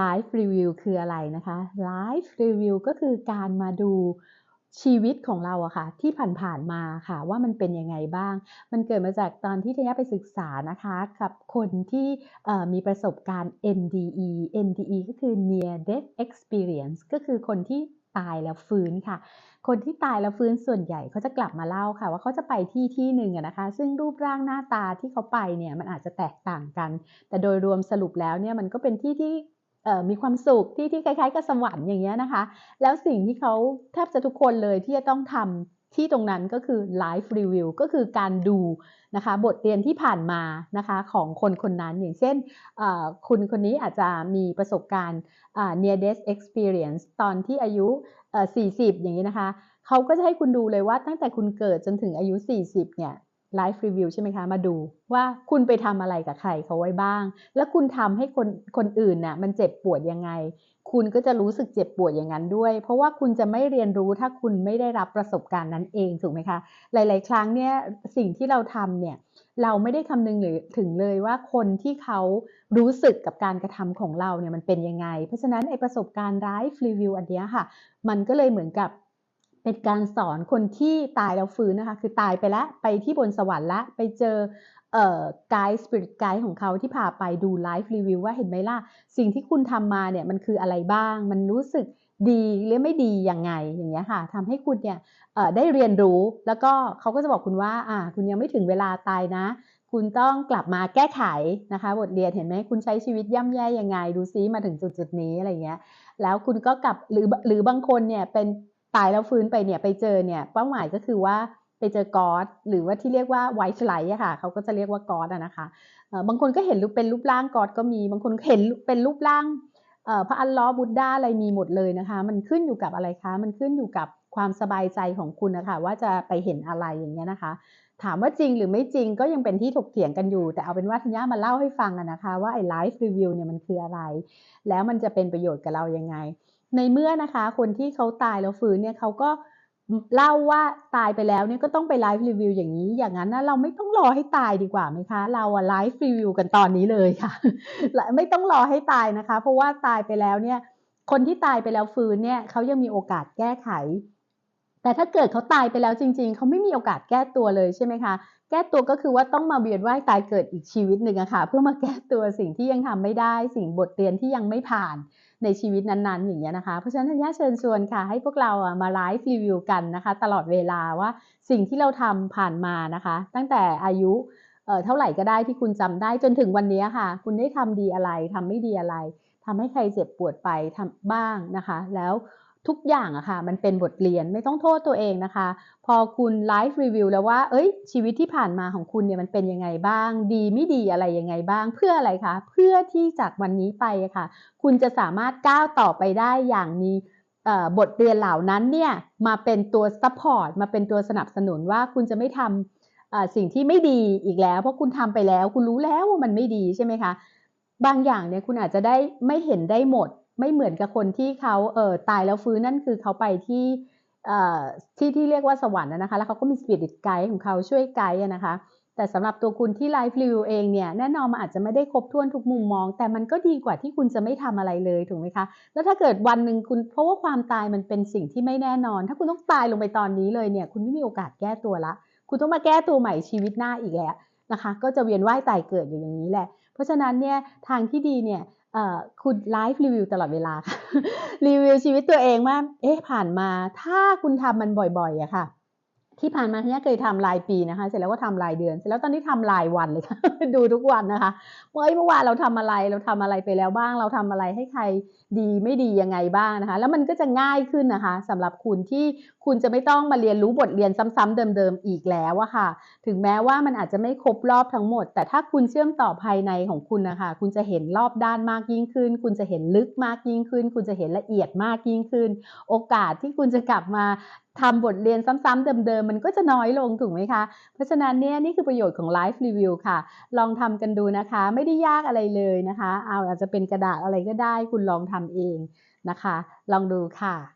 Life Review คืออะไรนะคะ Life Review ก็คือการมาดูชีวิตของเราอะค่ะที่ผ่านๆมาค่ะว่ามันเป็นยังไงบ้าง มันเกิดมาจากตอนที่ทยาไปศึกษานะคะกับคนที่มีประสบการณ์ NDE NDE ก็คือ Near Death Experience ก็คือคนที่ตายแล้วฟื้นค่ะ คนที่ตายแล้วฟื้นส่วนใหญ่เขาจะกลับมาเล่าค่ะ ว่าเขาจะไปที่ที่หนึ่งนะคะ ซึ่งรูปร่างหน้าตาที่เขาไปเนี่ยมันอาจจะแตกต่างกัน แต่โดยรวมสรุปแล้วเนี่ยมันก็เป็นที่ที่ มีความสุขที่ที่คล้ายๆกับสวรรค์อย่างเงี้ยนะคะ แล้วสิ่งที่เขาแทบจะทุกคนเลยที่จะต้องทำที่ตรงนั้นก็คือ live review ก็คือการดูนะคะบทเรียนที่ผ่านมานะคะของคนคนนั้นอย่างเช่นคุณคนนี้อาจจะมีประสบการณ์ near death experience ตอนที่อายุ 40 อย่างนี้นะคะเขาก็จะให้คุณดูเลยว่าตั้งแต่คุณเกิดจนถึงอายุ 40 เนี่ย ไลฟ์รีวิวใช่ไหมคะ มาดูว่าคุณไปทำอะไรกับใครเขาไว้บ้าง แล้วคุณทำให้คนคนอื่นน่ะมันเจ็บปวดยังไง คุณก็จะรู้สึกเจ็บปวดอย่างนั้นด้วย เพราะว่าคุณจะไม่เรียนรู้ถ้าคุณไม่ได้รับประสบการณ์นั้นเองถูกไหมคะ หลาย ๆ ครั้งเนี่ยสิ่งที่เราทำเนี่ยเราไม่ได้คำนึงหรือถึงเลยว่าคนที่เขารู้สึกกับการกระทำของเราเนี่ยมันเป็นยังไง เพราะฉะนั้นไอประสบการณ์ไลฟ์รีวิวอันนี้ค่ะ มันก็เลยเหมือนกับ เป็นการสอนคนที่ตายแล้วฟื้นนะคะ คือตายไปแล้วไปที่บนสวรรค์แล้วไปเจอเอ่อไกด์สปิริตไกด์ของเขาที่พาไปดูไลฟ์รีวิวว่าเห็นไหมล่ะ สิ่งที่คุณทำมาเนี่ยมันคืออะไรบ้าง มันรู้สึกดีหรือไม่ดียังไงอย่างเงี้ยค่ะทำให้คุณเนี่ยได้เรียนรู้แล้วก็เขาก็จะบอกคุณว่าอ่า คุณยังไม่ถึงเวลาตายนะ คุณต้องกลับมาแก้ไขนะคะ บทเรียนเห็นไหมคุณใช้ชีวิตย่ำแย่ยังไง ดูซิมาถึงจุดจุดนี้อะไรเงี้ย แล้วคุณก็กลับหรือหรือบางคนเนี่ยเป็น ตายแล้วฟื้นไปเนี่ยไปเจอเนี่ยเป้าหมายก็คือว่าไปเจอกอดหรือว่าที่เรียกว่าไวท์ไลท์อะค่ะเขาก็จะเรียกว่ากอดอะนะคะบางคนก็เห็นรูปเป็นรูปร่างกอดก็มี บางคนเห็นเป็นรูปร่างพระอัลลอฮ์บุตดาอะไรมีหมดเลยนะคะ มันขึ้นอยู่กับอะไรคะ มันขึ้นอยู่กับความสบายใจของคุณนะคะว่าจะไปเห็นอะไรอย่างเงี้ยนะคะ ถามว่าจริงหรือไม่จริงก็ยังเป็นที่ถกเถียงกันอยู่ แต่เอาเป็นว่าทัญญามาเล่าให้ฟังนะคะ ว่าไอ้ไลฟ์รีวิวเนี่ยมันคืออะไร แล้วมันจะเป็นประโยชน์กับเรายังไง ในเมื่อนะคะ คนที่เขาตายแล้วฟื้นเนี่ยเขาก็เล่าว่าตายไปแล้วเนี่ยก็ต้องไปไลฟ์รีวิวอย่างนี้ อย่างนั้นนะเราไม่ต้องรอให้ตายดีกว่าไหมคะ เราอะไลฟ์รีวิวกันตอนนี้เลยค่ะ ไม่ต้องรอให้ตายนะคะ เพราะว่าตายไปแล้วเนี่ย คนที่ตายไปแล้วฟื้นเนี่ยเขายังมีโอกาสแก้ไข แต่ถ้าเกิดเขาตายไปแล้วจริง ๆเขาไม่มีโอกาสแก้ตัวเลยใช่ไหมคะ แก้ตัวก็คือว่าต้องมาเวียนว่ายตายเกิดอีกชีวิตหนึ่งอะค่ะ เพื่อมาแก้ตัวสิ่งที่ยังทำไม่ได้ สิ่งบทเรียนที่ยังไม่ผ่านในชีวิตนั้นๆ อย่างเงี้ยนะคะ เพราะฉะนั้นทัญญาเชิญชวนค่ะ ให้พวกเราอะมาไลฟ์รีวิวกันนะคะ ตลอดเวลาว่าสิ่งที่เราทำผ่านมานะคะ ตั้งแต่อายุเเท่าไหร่ก็ได้ที่คุณจำได้จนถึงวันนี้ค่ะ คุณได้ทำดีอะไรทำไม่ดีอะไรทำให้ใครเจ็บปวดไปทำบ้างนะคะ แล้ว ทุกอย่างอะค่ะมันเป็นบทเรียนไม่ต้องโทษตัวเองนะคะ พอคุณไลฟ์รีวิวแล้วว่า เอ้ย ชีวิตที่ผ่านมาของคุณเนี่ยมันเป็นยังไงบ้าง ดีไม่ดีอะไรยังไงบ้าง เพื่ออะไรคะเพื่อที่จากวันนี้ไปอะค่ะ คุณจะสามารถก้าวต่อไปได้อย่างมีบทเรียนเหล่านั้นเนี่ยมาเป็นตัวซัพพอร์ตมาเป็นตัวสนับสนุนว่าคุณจะไม่ทำสิ่งที่ไม่ดีอีกแล้ว เพราะคุณทำไปแล้ว คุณรู้แล้วว่ามันไม่ดีใช่ไหมคะบางอย่างเนี่ยคุณอาจจะได้ไม่เห็นได้หมด ไม่เหมือนกับคนที่เขาเออตายแล้วฟื้นนั่นคือเขาไปที่ที่ที่เรียกว่าสวรรค์นะคะแล้วเขาก็มีสปิริตไกด์ของเขาช่วยไกด์นะคะ แต่สำหรับตัวคุณที่ไลฟ์รีวิวเองเนี่ยแน่นอนมันอาจจะไม่ได้ครบถ้วนทุกมุมมอง แต่มันก็ดีกว่าที่คุณจะไม่ทำอะไรเลยถูกไหมคะแล้วถ้าเกิดวันหนึ่งคุณเพราะว่าความตายมันเป็นสิ่งที่ไม่แน่นอน ถ้าคุณต้องตายลงไปตอนนี้เลยเนี่ยคุณไม่มีโอกาสแก้ตัวละ คุณต้องมาแก้ตัวใหม่ชีวิตหน้าอีกแล้วนะคะ ก็จะเวียนว่ายตายเกิดอยู่อย่างนี้แหละ เพราะฉะนั้นเนี่ยทางที่ดีเนี่ย คุณไลฟ์รีวิวตลอดเวลาค่ะรีวิวชีวิตตัวเองว่าเอ๊ะผ่านมาถ้าคุณทำมันบ่อยๆอะค่ะ ที่ผ่านมาที่ยเคยทำรายปีนะคะ เสร็จแล้วก็ทำรายเดือน เสร็จแล้วตอนนี้ทำรายวันเลยค่ะ ดูทุกวันนะคะว่าเมื่อวานเราทำอะไรเราทำอะไรไปแล้วบ้าง เราทำอะไรให้ใครดีไม่ดียังไงบ้างนะคะ แล้วมันก็จะง่ายขึ้นนะคะสำหรับคุณที่คุณจะไม่ต้องมาเรียนรู้บทเรียนซ้ำๆเดิมๆอีกแล้วอะค่ะ ถึงแม้ว่ามันอาจจะไม่ครบรอบทั้งหมด แต่ถ้าคุณเชื่อมต่อภายในของคุณนะคะ คุณจะเห็นรอบด้านมากยิ่งขึ้น คุณจะเห็นลึกมากยิ่งขึ้น คุณจะเห็นละเอียดมากยิ่งขึ้น โอกาสที่คุณจะกลับมา ทำบทเรียนซ้ำๆเดิมๆ มันก็จะน้อยลงถูกไหมคะ เพราะฉะนั้นเนี่ยนี่คือประโยชน์ของไลฟ์รีวิวค่ะ ลองทำกันดูนะคะ ไม่ได้ยากอะไรเลยนะคะ เอาอาจจะเป็นกระดาษอะไรก็ได้ คุณลองทำเองนะคะ ลองดูค่ะ